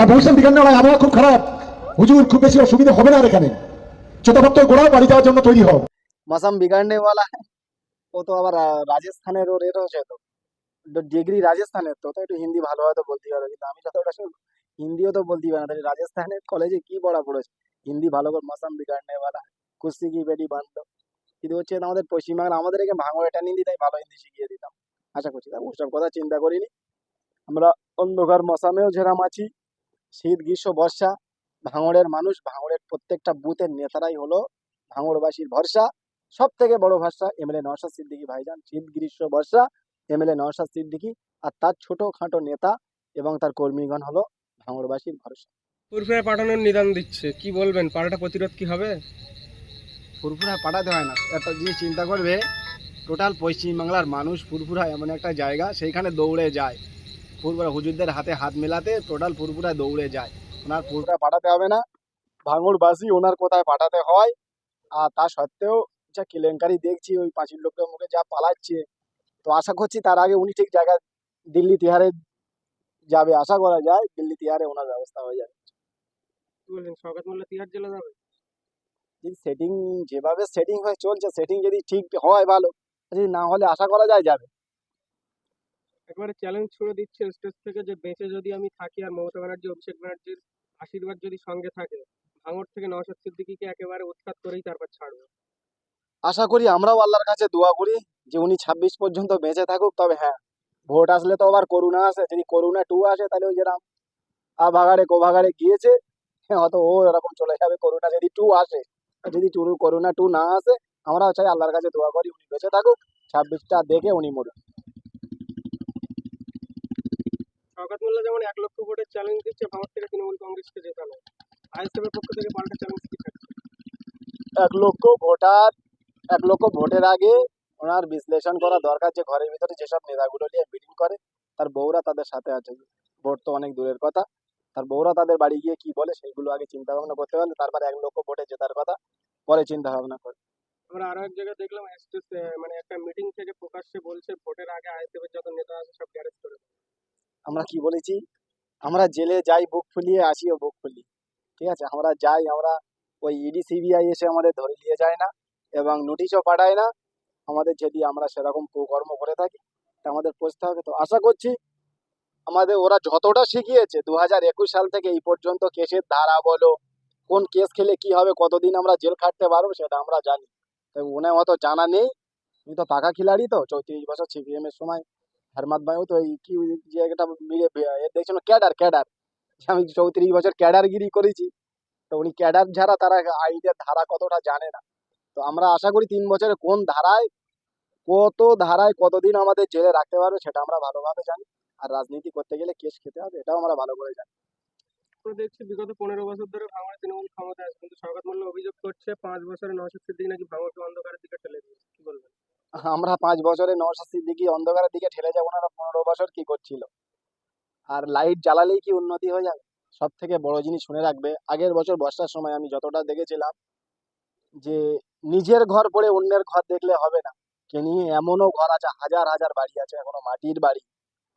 তা বলছেন বিজ্ঞান আবহাওয়া খুব খারাপ হুজুর খুব বেশি অসুবিধা হবে না আর এখানে চোদ্দ গোড়া বাড়ি যাওয়ার জন্য তৈরি হও मौसम बिगड़ने वाला है ও তো আবার আহ, রাজস্থানের ওর এর হচ্ছে তো ডিগ্রি রাজস্থানের তো তো একটু হিন্দি ভালো হয়তো বলতে পারবে কিন্তু আমি যতটা শুন হিন্দিও তো বলতে পারে না তাহলে রাজস্থানের কলেজে কি পড়া পড়েছে হিন্দি ভালো করে মৌসম বিগাড়নে वाला কুস্তি কি বেটি বান্ধ কিন্তু হচ্ছে আমাদের পশ্চিমবাংলা আমাদের এখানে ভাঙড় এটা হিন্দি তাই ভালো হিন্দি শিখিয়ে দিতাম আশা করছি তা ওসব কথা চিন্তা করিনি আমরা অন্ধকার মশামেও ঝেরাম আছি শীত গ্রীষ্ম বর্ষা ভাঙড়ের মানুষ ভাঙড়ের প্রত্যেকটা বুথের নেতারাই হলো ভাঙড়বাসীর ভরসা। সব থেকে বড় ভাষা এমএলএ নওশাদ সিদ্দিকী ভাইজান। শীত গ্রীষ্ম বর্ষা এমএলএ নওশাদ সিদ্দিকী আর তার ছোটখাটো নেতা এবং তার কর্মীগণ হলো ভাঙড়বাসীর ভরসা। ফুরফুরে পাঠানোর নিদান দিচ্ছে। কি বলবেন? পাড়াটা প্রতিরোধ কি হবে? ফুরফুরা পাঠাতে হয় না। একটা জিনিস চিন্তা করবে টোটাল পশ্চিমবাংলার মানুষ ফুরফুরা এমন একটা জায়গা সেইখানে দৌড়ে যায়। ফুরফুরা হুজুরদের হাতে হাত মেলাতে টোটাল ফুরফুরা দৌড়ে যায়। ওনার ফুরফুরা পাঠাতে হবে না। ভাঙড়বাসী ওনার কোথায় পাঠাতে হয়? আর তা সত্ত্বেও যা কেলেঙ্কারি দেখছি ওই পাঁচিল লোকের মুখে যা পালাচ্ছে তো আশা করছি তার আগে উনি ঠিক জায়গায় দিল্লি তিহারে যাবে। আশা করা যায় দিল্লি তিহারে ওনার ব্যবস্থা হয়ে যাবে। তিহার জেলা যাবে? যদি সেটিং যেভাবে সেটিং হয়ে চলছে সেটিং যদি ঠিক হয় ভালো যদি না হলে আশা করা যায় যাবে। একবারে চ্যালেঞ্জ ছুড়ে দিচ্ছে স্টেজ থেকে যে বেঁচে যদি আমি থাকি আর মমতা ব্যানার্জি অভিষেক ব্যানার্জির আশীর্বাদ যদি সঙ্গে থাকে ভাঙর থেকে নওশাদ সিদ্দিকীকে একেবারে উৎখাত করেই তারপর ছাড়বে। আশা করি আমরাও আল্লাহর কাছে দোয়া করি যে উনি ছাব্বিশ পর্যন্ত বেঁচে থাকুক তবে হ্যাঁ ভোট আসলে তো আবার করুণা আসে যদি করুণা টু আসে তাহলে ওই যেরকম আ ভাগাড়ে কো ভাগাড়ে গিয়েছে হ্যাঁ, হয়তো ও এরকম চলে যাবে করুণা যদি টু আসে। যদি টু করুণা টু না আসে আমরাও চাই আল্লাহর কাছে দোয়া করি উনি বেঁচে থাকুক ছাব্বিশটা দেখে উনি মরুন শওকত মোল্লা যেমন এক লক্ষ ভোটের চ্যালেঞ্জ দিচ্ছে ভারত থেকে তৃণমূল কংগ্রেসকে জেতানো আইএসএফ এর পক্ষ থেকে পাল্টা চ্যালেঞ্জ কি এক লক্ষ ভোটার এক লক্ষ ভোটের আগে ওনার বিশ্লেষণ করা দরকার যে ঘরের ভিতরে যেসব নেতাগুলো নিয়ে মিটিং করে তার বউরা তাদের সাথে আছে। ভোট তো অনেক দূরের কথা। তার বউরা তাদের বাড়ি গিয়ে কি বলে সেইগুলো আগে চিন্তা ভাবনা করতে পারলে তারপর এক লক্ষ ভোটে জেতার কথা পরে চিন্তা ভাবনা করে। আমরা আরও এক জায়গায় দেখলাম মানে একটা মিটিং থেকে প্রকাশ্যে বলছে ভোটের আগে আইএসএফ এর যত নেতা আছে সব গ্যারেজ করে। আমরা কি বলেছি? আমরা জেলে যাই, বুক ফুলিয়ে আসিও বুক ফুলিয়ে ঠিক আছে? আমরা যাই, আমরা ওই ইডি সিবিআই এসে আমাদের ধরে নিয়ে যায় না এবং নোটিশও পাঠায় না। আমাদের যদি আমরা সেরকম কুকর্ম করে থাকি, তা আমাদের পৌঁছতে হবে। তো আশা করছি আমাদের ওরা যতটা শিখিয়েছে দু হাজার একুশ সাল থেকে এই পর্যন্ত কেসের ধারা বলো, কোন কেস খেলে কি হবে, কতদিন আমরা জেল খাটতে পারব, সেটা আমরা জানি। তাই ওনার অত জানা নেই। উনি তো পাকা খিলাড়ি তো, চৌত্রিশ বছর সিপিএম এর সময় হারমাত ভাইও তো এই কি একটা মিলে, এ দেখছিল ক্যাডার ক্যাডার। আমি চৌত্রিশ বছর ক্যাডারগিরি করেছি, তো উনি ক্যাডার যারা তারা আইনের ধারা কতটা জানে না। তো আমরা আশা করি তিন বছরে কোন ধারায়, কত ধারায় কতদিন আমাদের জেলে রাখতে পারবে সেটা আমরা ভালোভাবে জানি। আর রাজনীতি করতে গেলে কেস খেতে হবে, এটাও আমরা ভালো করে জানি। দেখছি বিগত পনেরো বছর ধরে ভাঙড়ে তৃণমূল ক্ষমতায় আছে, কিন্তু শওকত মোল্লা অভিযোগ করছে পাঁচ বছরে নওশাদ সিদ্দিকী নাকি ভাঙড়কে অন্ধকারের দিকে ঠেলে দিয়েছে, কি বলবেন? আমরা পাঁচ বছরে নশো সিদ্দিকি অন্ধকারের দিকে ঠেলে যাব ওনারা পনেরো বছর কি করছিল? আর লাইট জ্বালালেই কি উন্নতি হয়ে যাবে? সব থেকে বড় জিনিস শুনে রাখবে, আগের বছর বর্ষার সময় আমি যতটা দেখেছিলাম যে নিজের ঘর পড়ে অন্যের ঘর দেখলে হবে না। কে নিয়ে এমনও ঘর আছে, হাজার হাজার বাড়ি আছে, এখনও মাটির বাড়ি।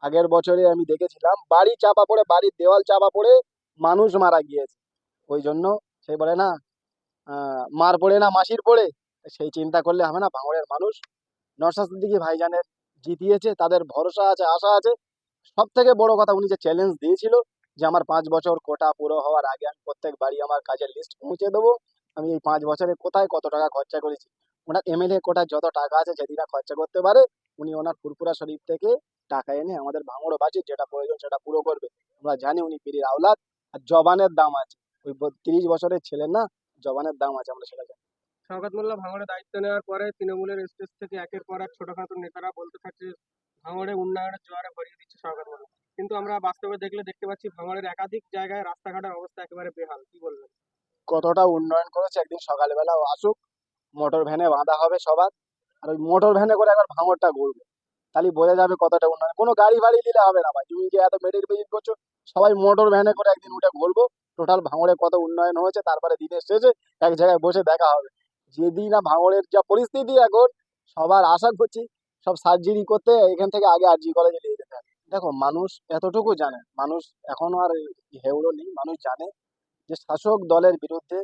আগের বছরে আমি দেখেছিলাম, বাড়ি চাপা পড়ে, বাড়ির দেওয়াল চাপা পড়ে মানুষ মারা গিয়েছে। ওই জন্য সে বলে না মার পড়ে না, মাসির পড়ে, সেই চিন্তা করলে হবে না, ভাঙড়ের মানুষ নরসাদ দিকে ভাইজানের জিতিয়েছে, তাদের ভরসা আছে, আশা আছে। সব থেকে বড় কথা উনি যে চ্যালেঞ্জ দিয়েছিল যে আমার পাঁচ বছর কোটা পুরো হওয়ার আগে আমি প্রত্যেক বাড়ি আমার কাজের লিস্ট পৌঁছে দেবো, আমি এই পাঁচ বছরে কোথায় কত টাকা খরচা করেছি। ওনার এমএলএ কোটার যত টাকা আছে যদি না খরচা করতে পারে, উনি ওনার ফুরপুরা শরীফ থেকে টাকা এনে আমাদের ভাঙড় বাজেট যেটা প্রয়োজন সেটা পুরো করবে। আমরা জানি উনি পীরের আওলাদ, আর জবানের দাম আছে। ওই তিরিশ বছরের ছেলে না, জবানের দাম আছে আমরা সেটা জানি। শওকত মোল্লা ভাঙড়ে দায়িত্ব নেওয়ার পরে তৃণমূলের স্টেজ থেকে একের পর এক ছোটখাটো নেতারা বলতে থাকছে ভাঙড়ে উন্নয়নের জোয়ারে ভরিয়ে দিচ্ছে শওকত মোল্লা। কিন্তু আমরা বাস্তবে দেখলে দেখতে পাচ্ছি ভাঙড়ের একাধিক জায়গায় রাস্তাঘাটের অবস্থা একেবারে বেহাল। কি বলবেন? কতটা উন্নয়ন করেছে একদিন সকালবেলা আসুক, মোটর ভ্যানে বাঁধা হবে সবার, আর ওই মোটর ভ্যানে করে একবার ভাঙড়টা ঘুরবে। তাহলে বোঝা যাবে কতটা উন্নয়ন। কোনো গাড়ি ফাড়ি নিলে হবে না ভাই। তুমি যে এত মেডিকেল ভিজিট করছ, সবাই মোটর ভ্যানে করে একদিন উঠে ঘুরবো। টোটাল ভাঙড়ে কত উন্নয়ন হয়েছে, তারপরে দিনের শেষে এক জায়গায় বসে দেখা হবে। যেদিন না ভাঙড়ের যা পরিস্থিতি এখন, সবার আশা করছি সব সার্জারি করতে এখান থেকে আগে আরজি কলেজে নিয়ে যেতে দেখো, মানুষ এতটুকু জানে, মানুষ এখন আর হেউড়ো নেই, মানুষ জানে যে শাসক দলের বিরুদ্ধে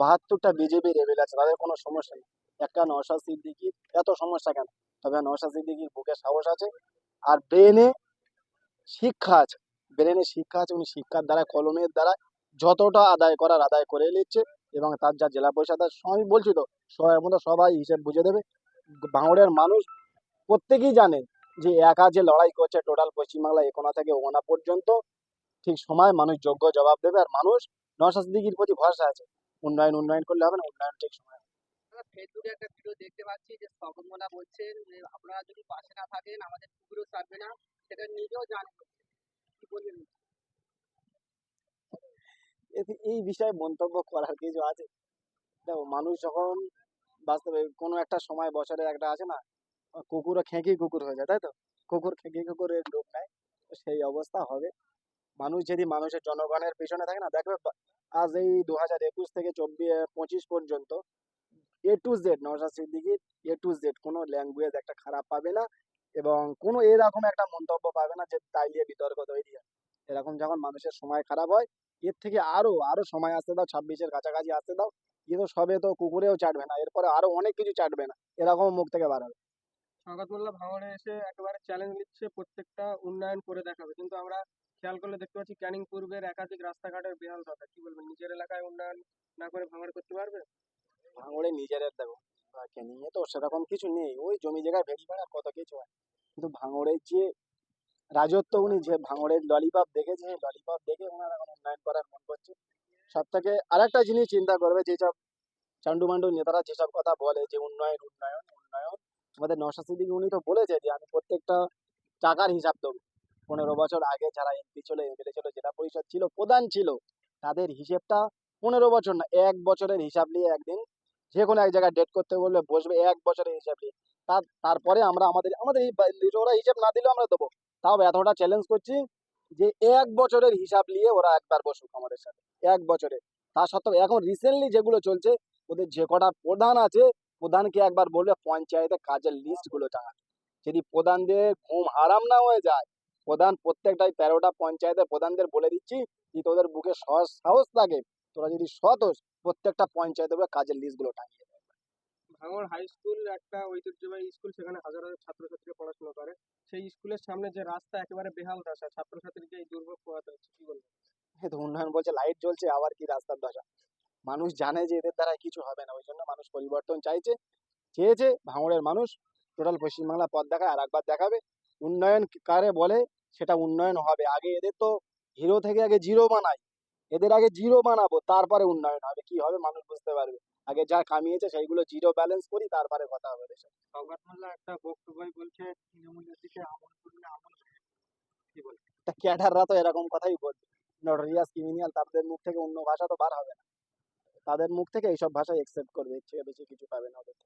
বাহাত্তরটা বিজেপি রেবেল আছে, তাদের কোনো সমস্যা নেই। একটা নওশাদ সিদ্দিকির এত সমস্যা কেন? তবে নওশাদ সিদ্দিকির বুকে সাহস আছে আর ব্রেনে শিক্ষা আছে। ব্রেনে শিক্ষা আছে, উনি শিক্ষার দ্বারা, কলমের দ্বারা যতটা আদায় করার আদায় করে নিচ্ছে এবং তার যা জেলা পরিষদ আমি বলছি তো, সবাই সবাই হিসেব বুঝে দেবে। ভাঙড়ের মানুষ প্রত্যেকেই জানে যে একা যে লড়াই করছে টোটাল পশ্চিমবাংলা একোনা থেকে ওনা পর্যন্ত, ঠিক সময় মানুষ যোগ্য জবাব দেবে আর মানুষ নওশাদ সিদ্দিকির প্রতি ভরসা আছে। উন্নয়ন উন্নয়ন করলে হবে না, উন্নয়ন ঠিক সময় ফেসবুকে একটা ভিডিও দেখতে পাচ্ছি যে স্বপন বলছেন আপনারা যদি পাশে না থাকেন, আমাদের পুকুরও ছাড়বে না, সেটা নিজেও জানেন কি বলবেন? এই বিষয়ে মন্তব্য করার কিছু আছে? দেখো, মানুষ যখন বাস্তবে কোনো একটা সময় বছরে একটা আছে না, কুকুরও খেঁকি কুকুর হয়ে যায়, তাই তো? কুকুর খেঁকি কুকুরের রূপ নেয় সেই অবস্থা হবে। মানুষ যদি মানুষের জনগণের পেছনে থাকে না, দেখবে আজ এই দু হাজার একুশ থেকে চব্বিশ পঁচিশ পর্যন্ত এ টু জেড নওশাদ সিদ্দিকির এ টু জেড কোনো ল্যাঙ্গুয়েজ একটা খারাপ পাবে না এবং কোনো এরকম একটা মন্তব্য পাবে না যে তাই নিয়ে বিতর্ক তৈরি হয়। এরকম যখন মানুষের সময় খারাপ হয় এর থেকে আরও আরও সময় আসতে দাও ছাব্বিশের কাছাকাছি আসতে দাও। এ তো সবে তো কুকুরেও চাটবে না এরপরে আরও অনেক কিছু চাটবে না। এরকম মুখ থেকে বার হবে। শওকত মোল্লা ভাঙড়ে এসে একেবারে চ্যালেঞ্জ নিচ্ছে প্রত্যেকটা উন্নয়ন করে দেখাবে। কিন্তু আমরা খেয়াল করলে দেখতে পাচ্ছি ক্যানিং পূর্বের একাধিক রাস্তাঘাটের বেহাল দশা কি বলবেন নিজের এলাকায় উন্নয়ন না করে ভাঙড়ে করতে পারবে? ভাঙড়ে নিজের দেখো নিয়ে তো সেরকম কিছু নেই। ওই জমি জায়গায় ভেড়ি বেড়া কত কিছু হয়। কিন্তু ভাঙড়ের যে রাজত্ব উনি যে ভাঙড়ের ললিপপ দেখেছে ললিপপ দেখে ওনার এখন উন্নয়ন করার মন করছে। সব থেকে আরেকটা জিনিস চিন্তা করবে যেসব চান্ডু মান্ডু নেতারা যেসব কথা বলে, যে উন্নয়ন উন্নয়ন উন্নয়ন, আমাদের নশা সিদ্দিকি উনি তো বলেছে যে আমি প্রত্যেকটা টাকার হিসাব দেবো। পনেরো বছর আগে যারা এমপি ছিল এমএলএ ছিল, জেলা পরিষদ ছিল, প্রধান ছিল, তাদের হিসেবটা পনেরো বছর না, এক বছরের হিসাব নিয়ে একদিন যে কোনো এক জায়গায় ডেট করতে বললে বসবে এক বছরের হিসাব নিয়ে। তার, তারপরে আমরা আমাদের আমাদের ওরা হিসাব না দিলেও আমরা দেবো। তাও এতটা চ্যালেঞ্জ করছি যে এক বছরের হিসাব নিয়ে ওরা একবার বসুক আমাদের সাথে, এক বছরে। তা সত্ত্বেও এখন রিসেন্টলি যেগুলো চলছে, ওদের যে কটা প্রধান আছে, প্রধানকে একবার বলবে পঞ্চায়েতে কাজের লিস্টগুলো টাঙাতে যদি প্রধানদের ঘুম হারাম না হয়ে যায়, প্রধান প্রত্যেকটাই তেরোটা পঞ্চায়েতের প্রধানদের বলে দিচ্ছি যে তোদের বুকে সাহস থাকে, তোরা যদি সৎ প্রত্যেকটা পঞ্চায়েতের কাজের লিস্টগুলো টাঙিয়ে ভাঙড় হাই স্কুল একটা ঐতিহ্যবাহী স্কুল সেখানে হাজার হাজার ছাত্রছাত্রী পড়াশোনা করে। সেই স্কুলের সামনে যে রাস্তা, একেবারে বেহাল দশা ছাত্রছাত্রীকে এই দুর্ভোগ পোহাতে হচ্ছে, কি বলবেন এই তো উন্নয়ন বলছে লাইট জ্বলছে, আবার কি রাস্তার দশা মানুষ জানে যে এদের দ্বারা কিছু হবে না, ওই জন্য মানুষ পরিবর্তন চাইছে, চেয়েছে ভাঙড়ের মানুষ টোটাল পশ্চিমবাংলা পথ দেখায়, আর একবার দেখাবে, উন্নয়ন কারে বলে সেটা উন্নয়ন হবে। আগে এদের তো হিরো থেকে আগে জিরো বানাই এদের আগে জিরো বানাবো, তারপরে উন্নয়ন হবে, কি হবে মানুষ বুঝতে পারবে। আগে যা কামিয়েছে সেইগুলো জিরো ব্যালেন্স করি তারপরে কথা হবে মোল্লা একটা বক্তব্যই বলছে তৃণমূলের দিকে আমল করলে আমল কি তা ক্যাডাররা তো এরকম কথাই বলছে। নটরিয়াস ক্রিমিনাল তাদের মুখ থেকে অন্য ভাষা তো বার হবে না। তাদের মুখ থেকে এইসব ভাষা একসেপ্ট করবে এর থেকে বেশি কিছু পাবে না ওদের।